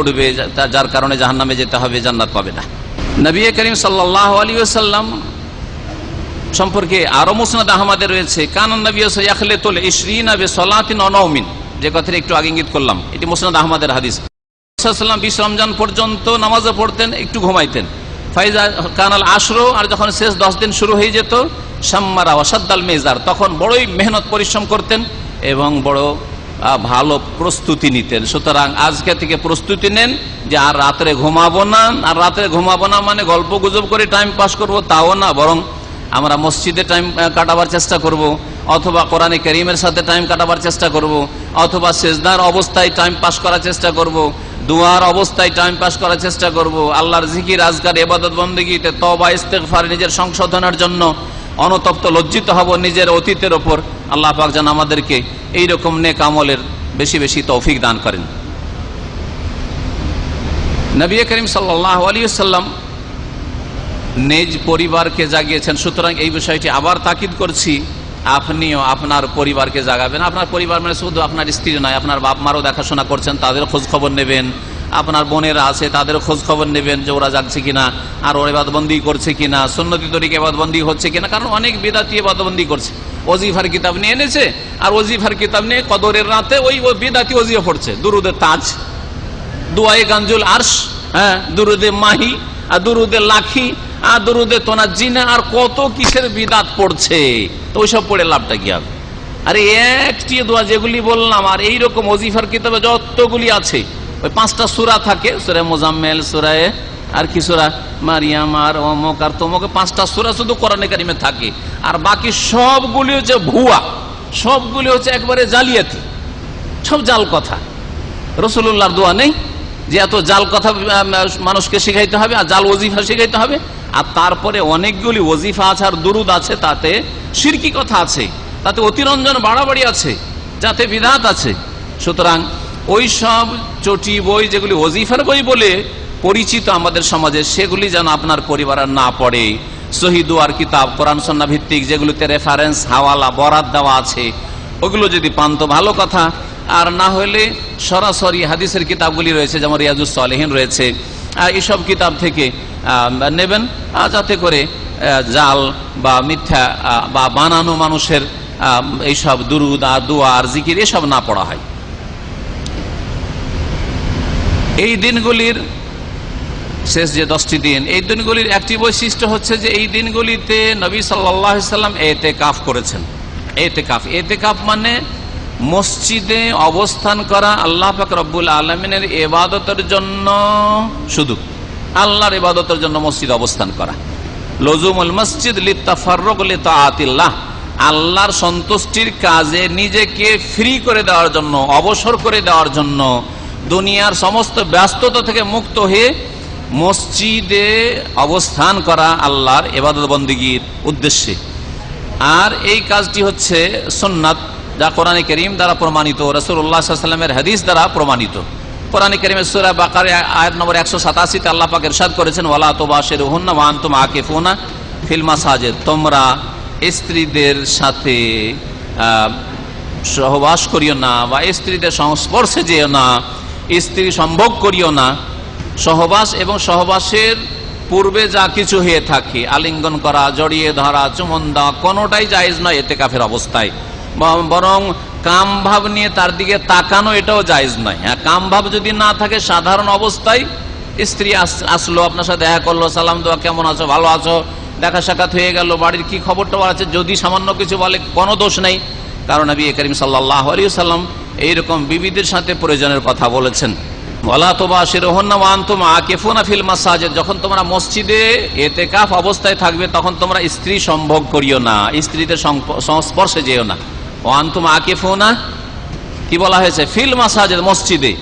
উঠবে যার কারণে জাহান নামে যেতে হবে, জান্নাত পাবে না। নবী করিম সাল্লাহ আলী সাল্লাম সম্পর্কে আরও মুসনাদ আহমদের রয়েছে কানন নবী ইয়াখলে তোলে ইশরিন আবে সলাতিন অনৌমিন যে কথাটা একটু আগে ইঙ্গিত করলাম, এটি মুসনাদ আহমদের হাদিস। সাল্লাম বিশ রমজান পর্যন্ত নামাজও পড়তেন, একটু ঘুমাইতেন। ফাইজা কানাল আশরো, আর যখন শেষ দশ দিন শুরু হয়ে যেত, সাম্মারা ওয়াসাদ্দাল মেজার, তখন বড়ই মেহনত পরিশ্রম করতেন এবং বড় ভালো প্রস্তুতি নিতেন। সুতরাং আজকে থেকে প্রস্তুতি নেন যে আর রাত্রে ঘুমাবো না, আর রাত্রে ঘুমাবো না মানে গল্প গুজব করে টাইম পাস করব, তাও না, বরং আমরা মসজিদে টাইম কাটাবার চেষ্টা করব, অথবা কোরআনে করিমের সাথে টাইম কাটাবার চেষ্টা করব, অথবা সেজদার অবস্থায় টাইম পাস করার চেষ্টা করব, দুয়ার অবস্থায় টাইম পাস করার চেষ্টা করব, আল্লাহর জিকির, আজকার এবাদত বন্দীতে তবা ইস্তেকফার নিজের সংশোধনের জন্য অনতপ্ত লজ্জিত হব নিজের অতীতের ওপর। আল্লাহ পাক যেন আমাদেরকে এইরকম নেক আমলের বেশি বেশি তৌফিক দান করেন। নবী করিম সাল্লাহ আলী সাল্লাম নিজ পরিবারকে জাগিয়েছেন। সুতরাং এই বিষয়টি আবার তাকিদ করছি, আপনিও আপনার পরিবারকে জাগাবেন। আপনার পরিবার মানে শুধু আপনার স্ত্রী নয়, আপনার বাপ মারও দেখাশোনা করছেন, তাদের খোঁজ খবর নেবেন। আপনার বোনেরা আছে তাদের খোঁজ খবর নেবেন যে ওরা যাচ্ছে কিনা, আর ওর এবাদবন্দি করছে কিনা, সুন্নতি তরিকে এবাদবন্দি হচ্ছে কিনা, কারণ অনেক বেদাতি এবাদবন্দি করছে। ওজিফার কিতাব নিয়ে এনেছে, আর ওজিফার কিতাব নিয়ে কদরের রাতে ওই বেদাতি ওজিফা পড়ছে দুরুদের তাজ, দুয়ায়ে গাঞ্জুল আর্শ হ্যাঁ দুরুদে মাহি, আর দুরুদে লাখি, আর দুরুদে তোনার জিনা আর কত কিসের বিদাত পড়ছে। তো ওইসব পড়ে লাভটা কি হবে আরে একটি দোয়া যেগুলি বললাম, আর এইরকম ওজিফার কিতাবে যতগুলি আছে, ওই পাঁচটা সুরা থাকে সুরায় মোজাম্মেল সুরায় আর কি মারিয়াম আর অমক আর তমক, পাঁচটা সুরা শুধু কোরআনে কারিমে থাকে। আর বাকি সবগুলি হচ্ছে ভুয়া। সবগুলি হচ্ছে একবারে জালিয়াতি। সব জাল কথা। রসুল্লাহর দোয়া নেই যে এত জাল কথা মানুষকে শিখাইতে হবে আর জাল ওজিফা শিখাইতে হবে। আর তারপরে অনেকগুলি ওজিফা আছে আর দুরুদ আছে, তাতে সিরকি কথা আছে, তাতে অতিরঞ্জন বাড়াবাড়ি আছে, যাতে বিধাত আছে। সুতরাং ওই সব চটি বই যেগুলি ওজিফার বই বলে পরিচিত আমাদের সমাজে, সেগুলি যেন আপনার পরিবার না পড়ে। শহীদুয়ার কিতাব, কোরআন, সন্না ভিত্তিক যেগুলিতে রেফারেন্স হাওয়ালা বরাদ দেওয়া আছে, ওগুলো যদি পান তো ভালো কথা। আর না হলে সরাসরি হাদিসের কিতাবগুলি রয়েছে, যেমন রিয়াজুস সালেহীন রয়েছে। আর এইসব কিতাব থেকে নেবেন যাতে করে জাল বা মিথ্যা বা বানানো মানুষের এইসব দুরুদ আর দোয়া আর জিকির, এসব না পড়া হয়। এই দিনগুলির শেষ যে দশটি দিন, এই দিনগুলির একটি বৈশিষ্ট্য হচ্ছে যে এই দিনগুলিতে নবী সাল্লাম এতে কাফ করেছেন। এতে কাফ এতে কাফ মানে মসজিদে অবস্থান করা আল্লাহ পাক রব্বুল আলমিনের এবাদতের জন্য শুধু, আল্লাহর এবাদতের জন্য মসজিদ অবস্থান করা। লজুমুল মসজিদ লিত্তাফার্রক লিতাআতিল্লাহ, আল্লাহর সন্তুষ্টির কাজে নিজেকে ফ্রি করে দেওয়ার জন্য, অবসর করে দেওয়ার জন্য, দুনিয়ার সমস্ত ব্যস্ততা থেকে মুক্ত হয়ে মসজিদে অবস্থান করা আল্লাহর এবাদত বন্দীগীর উদ্দেশ্যে। আর এই কাজটি হচ্ছে সুন্নাত, যা কোরআনে করিম দ্বারা প্রমাণিত রসুল্লাহ সাল্লামের হাদিস দ্বারা প্রমাণিত। কোরআনে করিমের সুরা বাকারে আয়াত নম্বর একশো সাতাশিতে আল্লাহ পাক ইরশাদ করেছেন, ওয়ালা তো বাসের হুন্না ওয়ান তুম ফোনা ফিল্মা সাজে তোমরা স্ত্রীদের সাথে সহবাস করিও না বা স্ত্রীদের সংস্পর্শে যেও না, স্ত্রী সম্ভোগ করিও না। সহবাস এবং সহবাসের পূর্বে যা কিছু হয়ে থাকে, আলিঙ্গন করা, জড়িয়ে ধরা, চুমন দেওয়া, কোনোটাই জায়েজ নয় এতে কাফের অবস্থায়। বরং কাম ভাব নিয়ে তার দিকে তাকানো এটাও জায়েজ নয়। হ্যাঁ কাম ভাব যদি না থাকে সাধারণ অবস্থায় স্ত্রী আসলো, আপনার সাথে দেখা করল, সালাম দেওয়া কেমন আছো, ভালো আছো, দেখা সাক্ষাৎ হয়ে গেল, বাড়ির কি খবর টবর আছে, যদি সামান্য কিছু বলে, কোনো দোষ নেই। কারণ নবী করিম সাল্লাহ আলী সাল্লাম এইরকম বিবিদের সাথে প্রয়োজনের কথা বলেছেন। ওয়ালা তোবাশির হন্না ওয়ান তোমা আকেফুনা ফিল মাসাজেদ। যখন তোমরা মসজিদে এতেকাফ অবস্থায় থাকবে, তখন তোমরা স্ত্রী সম্ভোগ করিও না স্ত্রীদের সংস্পর্শে যেও না। ওয়ান তোমা আকেফুনা, কি বলা হয়েছে? ফিল মাসাজেদ, মসজিদে।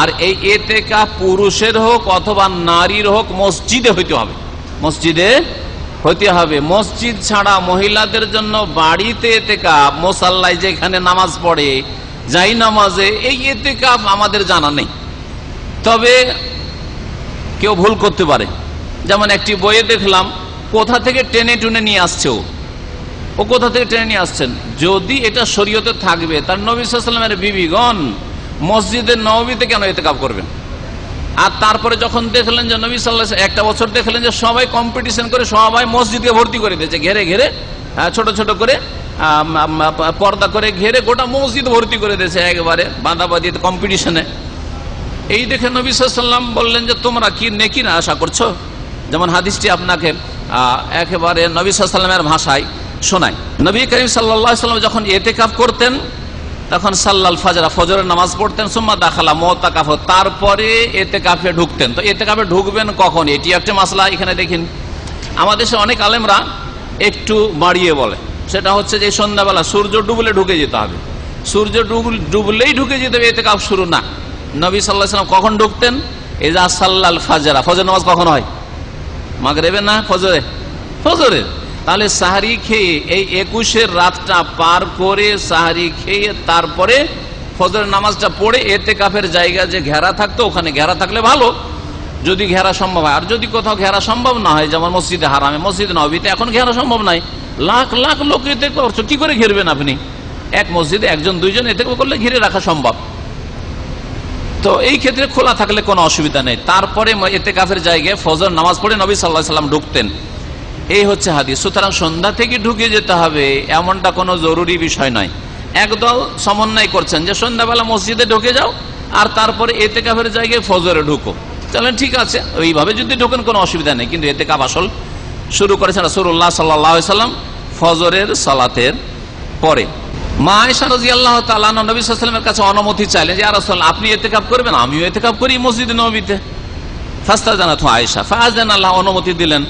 আর এই এতেকা পুরুষের হোক অথবা নারীর হোক, মসজিদে হইতে হবে। মসজিদে হইতে হবে। মসজিদ ছাড়া মহিলাদের জন্য বাড়িতে এতেকা মোসাল্লায় যেখানে নামাজ পড়ে, যাই নামাজে, এই এতেকাপ আমাদের জানা নেই। তবে কেউ ভুল করতে পারে। যেমন একটি বইয়ে দেখলাম, কোথা থেকে টেনে টুনে নিয়ে আসছে ও। ও কোথা থেকে টেনে নিয়ে আসছেন? যদি এটা শরীয়তে থাকবে, তার নবী সাল্লামের বিবিগণ মসজিদের নবীতে কেন এতেকাপ করবেন? আর তারপরে যখন দেখলেন যে নবী সাল্লাহ একটা বছর দেখলেন যে সবাই কম্পিটিশন করে সবাই মসজিদকে ভর্তি করে দিয়েছে, ঘেরে ঘেরে ছোট ছোট করে পর্দা করে ঘেরে গোটা মসজিদ ভর্তি করে দিয়েছে, একবারে বাঁধাবাদি কম্পিটিশনে এই দেখে নবী বললেন যে, তোমরা কি নেকি না আশা করছ? যেমন হাদিসটি আপনাকে একেবারে নবী ভাষায় শোনায়। নবী করিম সাল্লাম যখন এতেকাফ করতেন, তখন সাল্লাল ফাজরা, ফজরের নামাজ পড়তেন, সুম্মা দাখালা মোতাকাফ, তারপরে এতে কাফে ঢুকতেন। তো এতে কাফে ঢুকবেন কখন? এটি একটা মাসলা, এখানে দেখিন। আমাদের দেশে অনেক আলেমরা একটু বাড়িয়ে বলে। সেটা হচ্ছে যে, সন্ধ্যাবেলা সূর্য ডুবলে ঢুকে যেতে হবে। সূর্য ডুবল, ডুবলেই ঢুকে যেতে হবে এতে কাপ শুরু না। নবী সাল্লাহ সাল্লাম কখন ঢুকতেন? এই এজা সাল্লাল ফাজরা। ফজর নামাজ কখন হয়? মাগরেবে না ফজরে? ফজরে তাহলে সাহারি খেয়ে এই একুশের রাতটা পার করে সাহারি খেয়ে তারপরে ফজরের নামাজটা পড়ে এতে কাফের জায়গা যে ঘেরা থাকতো, ওখানে ঘেরা থাকলে ভালো। যদি ঘেরা সম্ভব হয়। আর যদি কোথাও ঘেরা সম্ভব না হয়, যেমন মসজিদে হারামে, মসজিদ নবীতে এখন ঘেরা সম্ভব নাই। লাখ লাখ লোক এতে করছ, কি করে ঘিরবেন আপনি? এক মসজিদে একজন, দুইজন এতে করলে ঘিরে রাখা সম্ভব। তো এই ক্ষেত্রে খোলা থাকলে কোনো অসুবিধা নেই। তারপরে এতে কাফের জায়গায় ফজর নামাজ পড়ে নবী সাল্লাহ সাল্লাম ঢুকতেন। এই হচ্ছে হাদিস। সুতরাং সন্ধ্যা থেকে ঢুকে যেতে হবে এমনটা কোনো জরুরি বিষয় নয়। একদল সমন্বয় করছেন যে, সন্ধ্যাবেলা মসজিদে ঢুকে যাও আর তারপরে এতে কাফের জায়গায় ফজরে ঢুকো। তাহলে ঠিক আছে, ওইভাবে যদি ঢোকেন কোনো অসুবিধা নেই। কিন্তু এতে কাপ আসল শুরু করেছেন রসুল্লাহ সাল্লাহ সাল্লাম ফজরের সালাতের পরে। মা আয়সা রাজি আল্লাহ তালা নবী সাল্লামের কাছে অনুমতি চাইলেন যে আর আপনি করবেন? আমিও এতে কাপ করি মসজিদ নবীতে। ফাস্তা জানা তো আয়সা ফাহাজান আল্লাহ অনুমতি দিলেন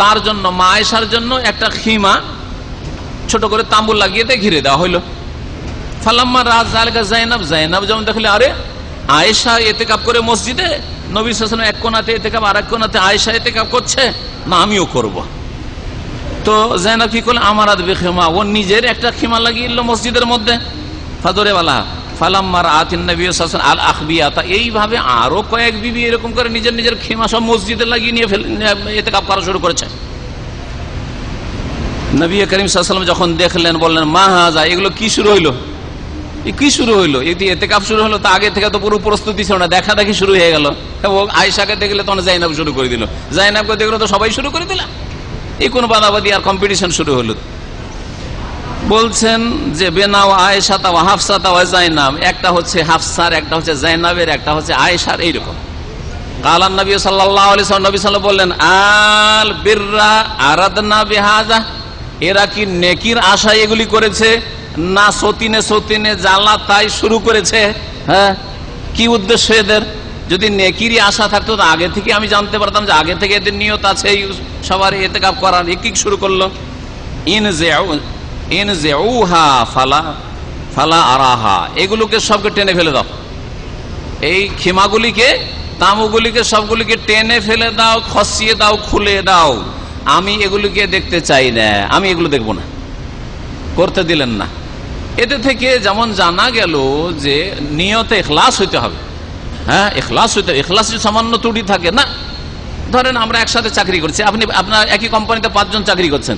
তার জন্য মা আয়সার জন্য একটা খিমা ছোট করে তাম্বু লাগিয়ে দিয়ে ঘিরে দেওয়া হইল। ফালাম্মা রাজ জাইনাব জাইনাব যেমন দেখলে, আরে, আয়েশা এতে কাপ করে মসজিদে নবী শাসন এক কোনাতে এতে কাপ আর এক কোনাতে আয়েশা এতে কাপ করছে, না, আমিও করব। তো জাইনাব কি করলে আমার আদবে খেমা ও নিজের একটা খিমা লাগিয়ে এলো মসজিদের মধ্যে। ফাদরে বালা ফালাম্মার আতিন নবী শাসন আল আখবিয়া তা এইভাবে আরও কয়েক বিবি এরকম করে নিজের নিজের খিমা সব মসজিদে লাগিয়ে নিয়ে ফেলে এতে কাপ করা শুরু করেছে। নবী করিম সাল্লাম যখন দেখলেন, বললেন, মা হাজা, এগুলো কি শুরু হইল? কি শুরু হইল? এটি এতে কাপ শুরু হলো তা আগে থেকে তো পুরো প্রস্তুতি ছিল না। দেখা দেখি শুরু হয়ে গেল। এবং আয়সাকে দেখলে তখন জাইনাব শুরু করে দিল। জাইনাবকে দেখলে তো সবাই শুরু করে দিলাম এই কোন বাদাবাদি আর কম্পিটিশন শুরু হলো। বলছেন যে বেনাও আয়েশা তা হাফসা তা জাইনাব, একটা হচ্ছে হাফসার, একটা হচ্ছে জাইনাবের, একটা হচ্ছে আয়েশার, এইরকম। নবী বললেন, আল বিররা আরাধনা বেহাজা, এরা কি নেকির এগুলি করেছে, না সতিনে সতিনে তাই শুরু করেছে? হ্যাঁ কি উদ্দেশ্য এদের? যদি নেকিরই আশা থাকতো, তো আগে থেকে আমি জানতে পারতাম যে আগে থেকে এদের নিয়ত আছে, এই সবার এতে কাপ করার এক শুরু করল। ইন ইন হা ফালা ফালা আরাহা, এগুলোকে সবকে টেনে ফেলে দাও। এই খিমাগুলিকে, তামুগুলিকে সবগুলিকে টেনে ফেলে দাও, খসিয়ে দাও, খুলে দাও। আমি এগুলিকে দেখতে চাই না, আমি এগুলো দেখব না। করতে দিলেন না। এতে থেকে যেমন জানা গেল যে নিয়তে এখলাস হইতে হবে। হ্যাঁ এখলাস হইতে এখলাস যদি সামান্য ত্রুটি থাকে, না। ধরেন আমরা একসাথে চাকরি করছি, আপনি, আপনার একই কোম্পানিতে পাঁচজন চাকরি করছেন।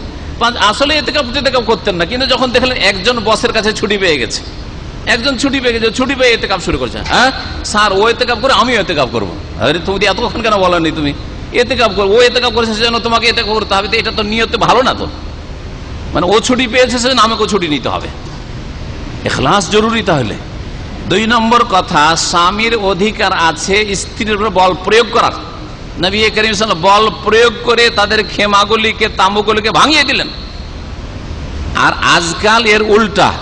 আসলে এতে কাপ কাপ করতেন না, কিন্তু যখন দেখলেন একজন বসের কাছে ছুটি পেয়ে গেছে, একজন ছুটি পেয়ে গেছে, ছুটি পেয়ে এতে কাপ শুরু করছে হ্যাঁ? স্যার, ও এতে কাপ করে, আমিও এতে কাপ করব। আরে, তুমি এতক্ষণ কেন বলেনি তুমি? এতে কাপ করব ও এতে কাপ করেছে সেজন্য তোমাকে এতে করতে হবে, তো এটা তো নিয়তে ভালো না তো। মানে ও ছুটি পেয়েছে সেজন্য আমাকেও ছুটি নিতে হবে। এখলাস জরুরি তাহলে। দুই নম্বর কথা, স্বামীর অধিকার আছে, স্ত্রীর উপর বল প্রয়োগ করার। নবী করিম বল প্রয়োগ করে তাদের খেমাগুলিকে তাম্বুগুলিকে ভাঙিয়ে দিলেন। আর আজকাল এর উল্টা।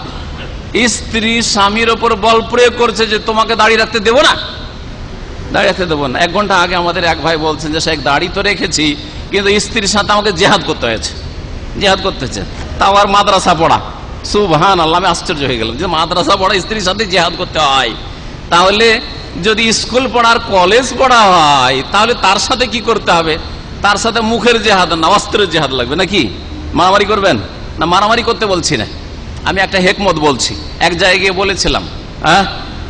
স্ত্রী স্বামীর ওপর বল প্রয়োগ করছে যে, তোমাকে দাঁড়িয়ে রাখতে দেবো না। দাঁড়িয়ে রাখতে দেবো না। এক ঘণ্টা আগে আমাদের এক ভাই বলছেন যে সে দাড়ি তো রেখেছি, কিন্তু স্ত্রীর সাথে আমাকে জেহাদ করতে হয়েছে। জেহাদ করতে হয়েছে তাও আর মাদ্রাসা পড়া। সুবহান আল্লাহ আমি আশ্চর্য হয়ে গেলাম যে মাদ্রাসা পড়া স্ত্রীর সাথে জেহাদ করতে হয়। তাহলে যদি স্কুল পড়ার, কলেজ পড়া হয়, তাহলে তার সাথে কি করতে হবে? তার সাথে মুখের জেহাদ না, অস্ত্রের জেহাদ লাগবে নাকি? মারামারি করবেন? না, মারামারি করতে বলছি না। আমি একটা হেকমত বলছি। এক জায়গায় বলেছিলাম হ্যাঁ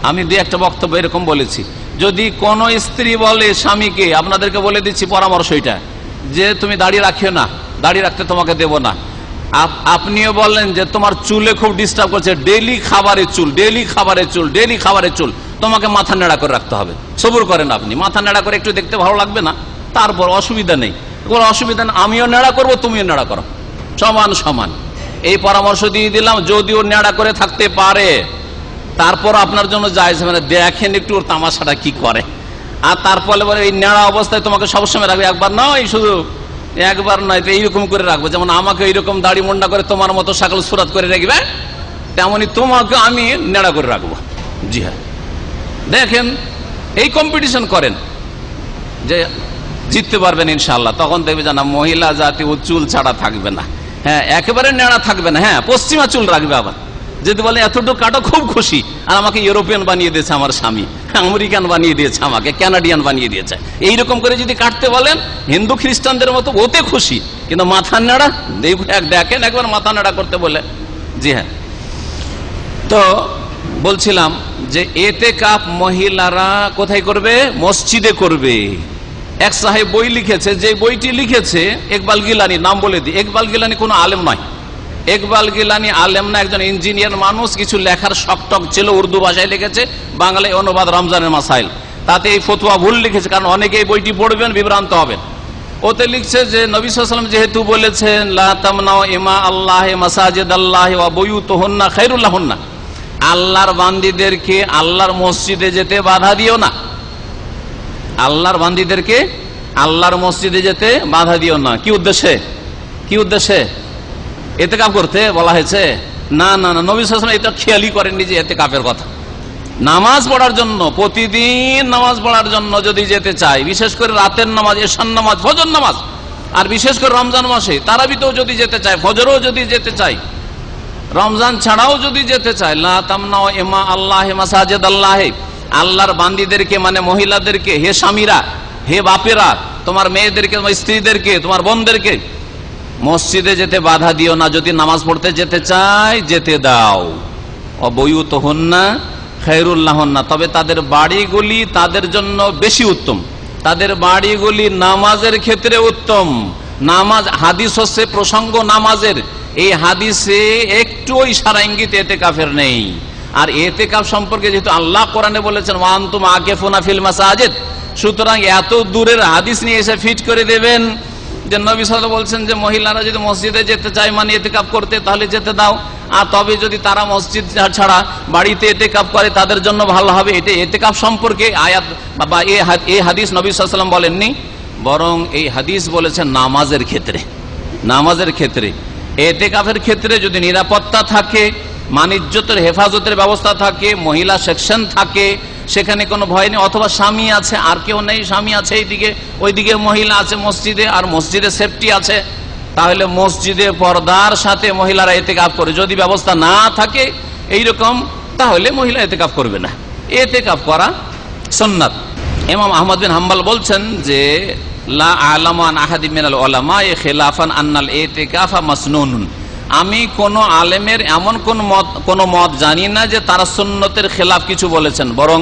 আমি দুই একটা বক্তব্য এরকম বলেছি। যদি কোন স্ত্রী বলে স্বামীকে, আপনাদেরকে বলে দিচ্ছি পরামর্শ এটা, যে তুমি দাড়ি রাখিও না, দাড়ি রাখতে তোমাকে দেব না। আপনিও বললেন যে তোমার চুলে খুব ডিস্টার্ব করছে। ডেলি খাবারের চুল ডেলি খাবারের চুল ডেলি খাবারের চুল। তোমাকে মাথা নেড়া করে রাখতে হবে। সবুর করেন আপনি। মাথা নেড়া করে একটু দেখতে ভালো লাগবে না? তারপর অসুবিধা নেই। কোনো অসুবিধা নেই আমিও নেড়া করব, তুমিও নেড়া করো। সমান সমান। এই পরামর্শ দিয়ে দিলাম, যদিও নেড়া করে থাকতে পারে। তারপর আপনার জন্য যায় মানে দেখেন একটু ওর তামাশাটা কি করে। আর তারপরে এই নেড়া অবস্থায় তোমাকে সবসময় রাখবে। একবার নয় শুধু। একবার নয়, তো এইরকম করে রাখব। যেমন আমাকে এইরকম দাড়ি মুন্ডা করে তোমার মতো সাকল সুরাত করে রাখবে, তেমনি তোমাকে আমি নেড়া করে রাখব। জি হ্যাঁ। দেখেন, এই কম্পিটিশন করেন, যে জিততে পারবেন ইনশাল্লাহ তখন দেখবে যে মহিলা জাতি ও চুল ছাড়া থাকবে না। হ্যাঁ একেবারে নেড়া থাকবে না। হ্যাঁ পশ্চিমা চুল রাখবে আবার। যদি বলে, এতটুকু কাটো, খুব খুশি। আর আমাকে ইউরোপিয়ান বানিয়ে দিয়েছে আমার স্বামী, আমেরিকান বানিয়ে দিয়েছে আমাকে, ক্যানাডিয়ান বানিয়ে দিয়েছে। এইরকম করে যদি কাটতে বলেন, হিন্দু খ্রিস্টানদের মতো ওতে খুশি। কিন্তু মাথা নাড়া দেখেন, একবার মাথা নেড়া করতে বলে। জি হ্যাঁ। তো বলছিলাম যে, এতে কাপ মহিলারা কোথায় করবে? মসজিদে করবে। এক সাহেব বই লিখেছে, যে বইটি লিখেছে একবাল গিলানি নাম বলে দিই একবাল গিলানি কোনো আলেম নয়। একবাল গিলানি আলেম না, একজন ইঞ্জিনিয়ার মানুষ, কিছু লেখার শকটক ছিল, উর্দু ভাষায় লিখেছে বাংলায় অনুবাদ রমজানের মাসাইল। তাতে এই ফতুয়া ভুল লিখেছে, কারণ অনেকে এই বইটি পড়বেন, বিভ্রান্ত হবেন। ওতে লিখছে যে, নবী সাল্লাম যেহেতু বলেছেন আল্লাহ আল্লাহ খায়রুল্লাহুন্না আল্লাহর বান্দিদেরকে আল্লাহর মসজিদে যেতে বাধা দিও না। আল্লাহর বান্দিদেরকে আল্লাহর মসজিদে যেতে বাধা দিও না। কি উদ্দেশ্যে? কি উদ্দেশ্যে? এতে কাপ করতে বলা হয়েছে, না না না, নবী সাল্লাম এটা খেয়ালই করেননি যে এতে কাপের কথা। নামাজ পড়ার জন্য, প্রতিদিন নামাজ পড়ার জন্য যদি যেতে চাই বিশেষ করে রাতের নামাজ এশান নামাজ, ফজর নামাজ, আর বিশেষ করে রমজান মাসে, তারাবিতেও যদি যেতে চায়, ফজরও যদি যেতে চাই রমজান ছাড়াও যদি যেতে চায়, লা তামনাও এমা আল্লাহ মাসাজেদ আল্লাহ, আল্লাহর বান্দিদেরকে মানে মহিলাদেরকে, হে স্বামীরা, হে বাপেরা, তোমার মেয়েদেরকে, তোমার স্ত্রীদেরকে, তোমার বোনদেরকে মসজিদে যেতে বাধা দিও না, যদি নামাজ পড়তে যেতে চায় যেতে দাও। অবয়ু তো হন না খেরুল্লাহ না তবে তাদের বাড়িগুলি তাদের জন্য বেশি উত্তম। তাদের বাড়িগুলি নামাজের ক্ষেত্রে উত্তম। নামাজ, হাদিস হচ্ছে প্রসঙ্গ নামাজের। এই হাদিসে একটু ইশারা ইঙ্গিত, এতে কাফের নেই। আর এতে কাপ সম্পর্কে যেহেতু আল্লাহ কোরআনে বলেছেন ওয়ান্তুম আকে ফোনা ফিল মাসাজেদ সুতরাং এত দূরের হাদিস নিয়ে এসে ফিট করে দেবেন। যে নবী সাল বলছেন যে, মহিলারা যদি মসজিদে যেতে চায় মানে এতে কাপ করতে, তাহলে যেতে দাও। আর তবে যদি তারা মসজিদ ছাড়া বাড়িতে এতে কাপ করে, তাদের জন্য ভালো হবে। এটা এতে কাপ সম্পর্কে আয়াত বা এ হাদিস নবী সাল্লাম বলেননি। বরং এই হাদিস বলেছেন নামাজের ক্ষেত্রে। নামাজের ক্ষেত্রে। এতে কাপের ক্ষেত্রে যদি নিরাপত্তা থাকে, মানিজ্যতের হেফাজতের ব্যবস্থা থাকে, মহিলা সেকশন থাকে সেখানে কোনো ভয় নেই, অথবা স্বামী আছে, আর কেউ নেই, স্বামী আছে এইদিকে, ওইদিকে মহিলা আছে মসজিদে, আর মসজিদে সেফটি আছে। তাহলে মসজিদে পর্দার সাথে মহিলারা এতে কাপ করে। যদি ব্যবস্থা না থাকে এইরকম, তাহলে মহিলা এতে কাপ করবে না। এতে কাপ করা সন্ন্যাত এমাম আহমদ বিন হাম্বাল বলছেন যে, লা আলামান আহাদি মিনাল ওলামা এ খেলাফান আন্নাল এতেকাফা মাসনুন আমি কোন আলেমের এমন কোন মত কোন মত জানি না যে তারা সুন্নতের খেলাফ কিছু বলেছেন। বরং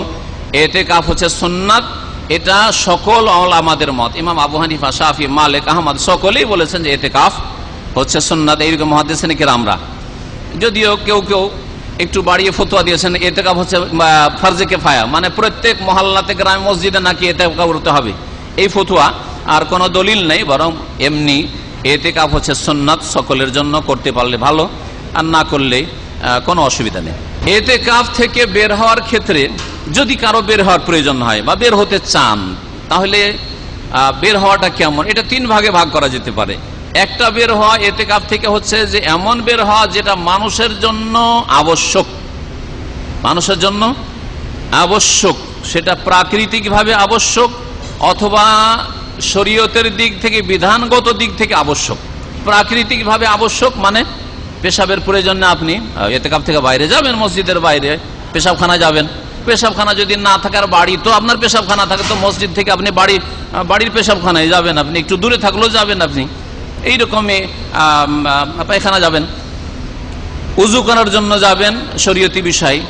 এতেকাফ হচ্ছে সুন্নাত এটা সকল আমাদের মত। ইমাম আবু হানিফা শাফি মালিক আহমদ সকলেই বলেছেন যে এতে কাফ হচ্ছে সুন্নাত। এইরকম মহাদেশে আমরা যদিও কেউ কেউ একটু বাড়িয়ে ফতোয়া দিয়েছেন এতেকাপ হচ্ছে আহ, ফার্জে কেফায়া। মানে প্রত্যেক মহল্লাতে গ্রামে মসজিদে নাকি এতেকাপ করতে হবে। এই ফতুয়া আর কোনো দলিল নেই বরং এমনি এতেকাপ হচ্ছে সুন্নাত সকলের জন্য, করতে পারলে ভালো, আর না করলে কোনো অসুবিধা নেই। এতে কাপ থেকে বের হওয়ার ক্ষেত্রে যদি কারও বের হওয়ার প্রয়োজন হয় বা বের হতে চান, তাহলে বের হওয়াটা কেমন? এটা তিন ভাগে ভাগ করা যেতে পারে। একটা বের হওয়া এতে কাপ থেকে হচ্ছে যে, এমন বের হওয়া যেটা মানুষের জন্য আবশ্যক। মানুষের জন্য আবশ্যক। সেটা প্রাকৃতিকভাবে আবশ্যক, অথবা শরীয়তের দিক থেকে, বিধানগত দিক থেকে আবশ্যক। প্রাকৃতিকভাবে আবশ্যক মানে পেশাবের প্রয়োজনে আপনি এতেকাপ থেকে বাইরে যাবেন, মসজিদের বাইরে পেশাবখানা যাবেন। পেশাবখানা যদি না থাকে আর বাড়ি, তো আপনার পেশাবখানা থাকে, তো মসজিদ থেকে আপনি বাড়ি বাড়ির পেশাবখানায় যাবেন আপনি, একটু দূরে থাকলেও যাবেন আপনি। এইরকমই পায়খানা যাবেন। উজু করার জন্য যাবেন, শরীয়তি বিষয়।